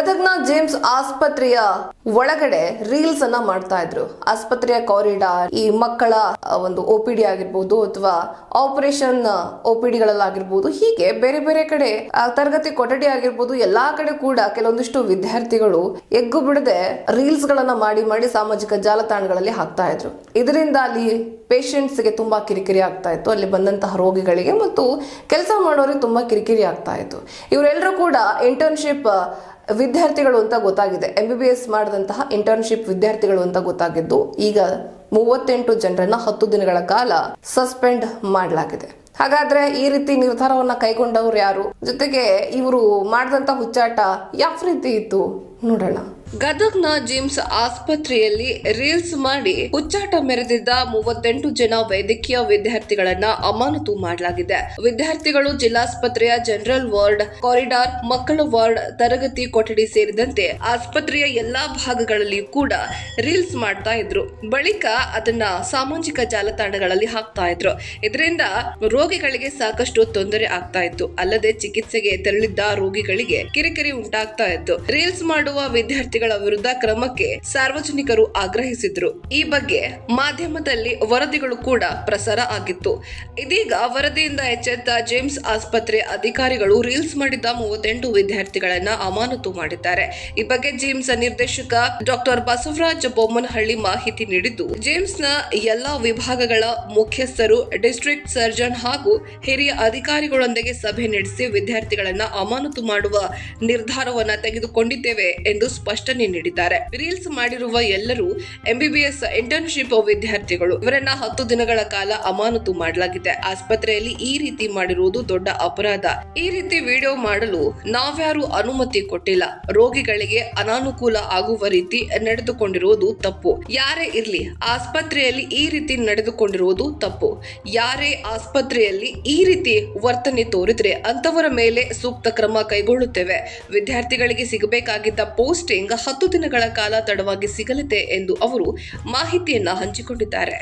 ಗದಗ್ನ James ಆಸ್ಪತ್ರೆಯ ಒಳಗಡೆ reels ಅನ್ನ ಮಾಡ್ತಾ ಇದ್ರು. ಆಸ್ಪತ್ರೆಯ ಕಾರಿಡಾರ್ ಈ ಮಕ್ಕಳ ಒಂದು ಓಪಿಡಿ ಆಗಿರ್ಬೋದು ಅಥವಾ ಆಪರೇಷನ್ ಒ ಪಿ ಡಿಗಳಲ್ಲಾಗಿರ್ಬೋದು ಹೀಗೆ ಬೇರೆ ಬೇರೆ ಕಡೆ ತರಗತಿ ಕೊಠಡಿ ಆಗಿರ್ಬೋದು, ಎಲ್ಲಾ ಕಡೆ ಕೂಡ ಕೆಲವೊಂದಿಷ್ಟು ವಿದ್ಯಾರ್ಥಿಗಳು ಎಗ್ಗು ಬಿಡದೆ ರೀಲ್ಸ್ ಗಳನ್ನ ಮಾಡಿ ಮಾಡಿ ಸಾಮಾಜಿಕ ಜಾಲತಾಣಗಳಲ್ಲಿ ಹಾಕ್ತಾ ಇದ್ರು. ಇದರಿಂದ ಅಲ್ಲಿ ಪೇಷಂಟ್ಸ್ಗೆ ತುಂಬಾ ಕಿರಿಕಿರಿ ಆಗ್ತಾ ಇತ್ತು. ಅಲ್ಲಿ ಬಂದಂತಹ ರೋಗಿಗಳಿಗೆ ಮತ್ತು ಕೆಲಸ ಮಾಡೋರಿಗೆ ತುಂಬಾ ಕಿರಿಕಿರಿ ಆಗ್ತಾ ಇತ್ತು. ಇವರೆಲ್ಲರೂ ಕೂಡ ಇಂಟರ್ನ್ಶಿಪ್ ವಿದ್ಯಾರ್ಥಿಗಳು ಅಂತ ಗೊತ್ತಾಗಿದೆ. ಎಂ ಬಿ ಬಿ ಎಸ್ ಮಾಡಿದಂತಹ ಇಂಟರ್ನ್ಶಿಪ್ ವಿದ್ಯಾರ್ಥಿಗಳು ಅಂತ ಗೊತ್ತಾಗಿದ್ದು, ಈಗ ಮೂವತ್ತೆಂಟು ಜನರನ್ನ ಹತ್ತು ದಿನಗಳ ಕಾಲ ಸಸ್ಪೆಂಡ್ ಮಾಡಲಾಗಿದೆ. ಹಾಗಾದ್ರೆ ಈ ರೀತಿ ನಿರ್ಧಾರವನ್ನ ಕೈಗೊಂಡವ್ರು ಯಾರು? ಜೊತೆಗೆ ಇವರು ಮಾಡಿದಂತ ಹುಚ್ಚಾಟ ಯಾವ ರೀತಿ ಇತ್ತು? ನೋಡೋಣ. ಗದಗ್ನ ಜಿಮ್ಸ್ ಆಸ್ಪತ್ರೆಯಲ್ಲಿ ರೀಲ್ಸ್ ಮಾಡಿ ಹುಚ್ಚಾಟ ಮೆರೆದಿದ್ದ ಮೂವತ್ತೆಂಟು ಜನ ವೈದ್ಯಕೀಯ ವಿದ್ಯಾರ್ಥಿಗಳನ್ನ ಅಮಾನತು ಮಾಡಲಾಗಿದೆ. ವಿದ್ಯಾರ್ಥಿಗಳು ಜಿಲ್ಲಾಸ್ಪತ್ರೆಯ ಜನರಲ್ ವಾರ್ಡ್, ಕಾರಿಡಾರ್, ಮಕ್ಕಳ ವಾರ್ಡ್, ತರಗತಿ ಕೊಠಡಿ ಸೇರಿದಂತೆ ಆಸ್ಪತ್ರೆಯ ಎಲ್ಲಾ ಭಾಗಗಳಲ್ಲಿಯೂ ಕೂಡ ರೀಲ್ಸ್ ಮಾಡ್ತಾ ಇದ್ರು. ಬಳಿಕ ಅದನ್ನ ಸಾಮಾಜಿಕ ಜಾಲತಾಣಗಳಲ್ಲಿ ಹಾಕ್ತಾ ಇದ್ರು. ಇದರಿಂದ ರೋಗಿಗಳಿಗೆ ಸಾಕಷ್ಟು ತೊಂದರೆ ಆಗ್ತಾ ಇತ್ತು. ಅಲ್ಲದೆ ಚಿಕಿತ್ಸೆಗೆ ತೆರಳಿದ್ದ ರೋಗಿಗಳಿಗೆ ಕಿರಿಕಿರಿ ಉಂಟಾಗ್ತಾ ಇತ್ತು. ರೀಲ್ಸ್ ಮಾಡುವ ವಿದ್ಯಾರ್ಥಿಗಳ ವಿರುದ್ಧ ಕ್ರಮಕ್ಕೆ ಸಾರ್ವಜನಿಕರು ಆಗ್ರಹಿಸಿದ್ರು. ಈ ಬಗ್ಗೆ ಮಾಧ್ಯಮದಲ್ಲಿ ವರದಿಗಳು ಕೂಡ ಪ್ರಸಾರ ಆಗಿತ್ತು. ಇದೀಗ ವರದಿಯಿಂದ ಎಚ್ಚೆತ್ತ ಜೇಮ್ಸ್ ಆಸ್ಪತ್ರೆ ಅಧಿಕಾರಿಗಳು ರೀಲ್ಸ್ ಮಾಡಿದ್ದ ಮೂವತ್ತೆಂಟು ವಿದ್ಯಾರ್ಥಿಗಳನ್ನ ಅಮಾನತು ಮಾಡಿದ್ದಾರೆ. ಈ ಬಗ್ಗೆ ಜೇಮ್ಸ್ ನಿರ್ದೇಶಕ ಡಾಕ್ಟರ್ ಬಸವರಾಜ್ ಬೊಮ್ಮನಹಳ್ಳಿ ಮಾಹಿತಿ ನೀಡಿದ್ದು, ಜೇಮ್ಸ್ನ ಎಲ್ಲಾ ವಿಭಾಗಗಳ ಮುಖ್ಯಸ್ಥರು, ಡಿಸ್ಟ್ರಿಕ್ಟ್ ಸರ್ಜನ್ ಹಾಗೂ ಹಿರಿಯ ಅಧಿಕಾರಿಗಳೊಂದಿಗೆ ಸಭೆ ನಡೆಸಿ ವಿದ್ಯಾರ್ಥಿಗಳನ್ನ ಅಮಾನತು ಮಾಡುವ ನಿರ್ಧಾರವನ್ನ ತೆಗೆದುಕೊಂಡಿದ್ದೇವೆ ಎಂದು ಸ್ಪಷ್ಟನೆ ನೀಡಿದ್ದಾರೆ. ರೀಲ್ಸ್ ಮಾಡಿರುವ ಎಲ್ಲರೂ ಎಂಬಿಬಿಎಸ್ ಇಂಟರ್ನ್ಶಿಪ್ ವಿದ್ಯಾರ್ಥಿಗಳು. ಇವರನ್ನ ಹತ್ತು ದಿನಗಳ ಕಾಲ ಅಮಾನತು ಮಾಡಲಾಗಿದೆ. ಆಸ್ಪತ್ರೆಯಲ್ಲಿ ಈ ರೀತಿ ಮಾಡಿರುವುದು ದೊಡ್ಡ ಅಪರಾಧ. ಈ ರೀತಿ ವಿಡಿಯೋ ಮಾಡಲು ನಾವ್ಯಾರು ಅನುಮತಿ ಕೊಟ್ಟಿಲ್ಲ. ರೋಗಿಗಳಿಗೆ ಅನಾನುಕೂಲ ಆಗುವ ರೀತಿ ನಡೆದುಕೊಂಡಿರುವುದು ತಪ್ಪು. ಯಾರೇ ಇರ್ಲಿ, ಆಸ್ಪತ್ರೆಯಲ್ಲಿ ಈ ರೀತಿ ನಡೆದುಕೊಂಡಿರುವುದು ತಪ್ಪು. ಯಾರೇ ಆಸ್ಪತ್ರೆಯಲ್ಲಿ ಈ ರೀತಿ ವರ್ತನೆ ತೋರಿದ್ರೆ ಅಂತವರ ಮೇಲೆ ಸೂಕ್ತ ಕ್ರಮ ಕೈಗೊಳ್ಳುತ್ತೇವೆ. ವಿದ್ಯಾರ್ಥಿಗಳಿಗೆ ಸಿಗಬೇಕಾಗಿದ್ದ ಪೋಸ್ಟಿಂಗ್ ಹತ್ತು ದಿನಗಳ ಕಾಲ ತಡವಾಗಿ ಸಿಗಲಿದೆ ಎಂದು ಅವರು ಮಾಹಿತಿಯನ್ನ ಹಂಚಿಕೊಂಡಿದ್ದಾರೆ.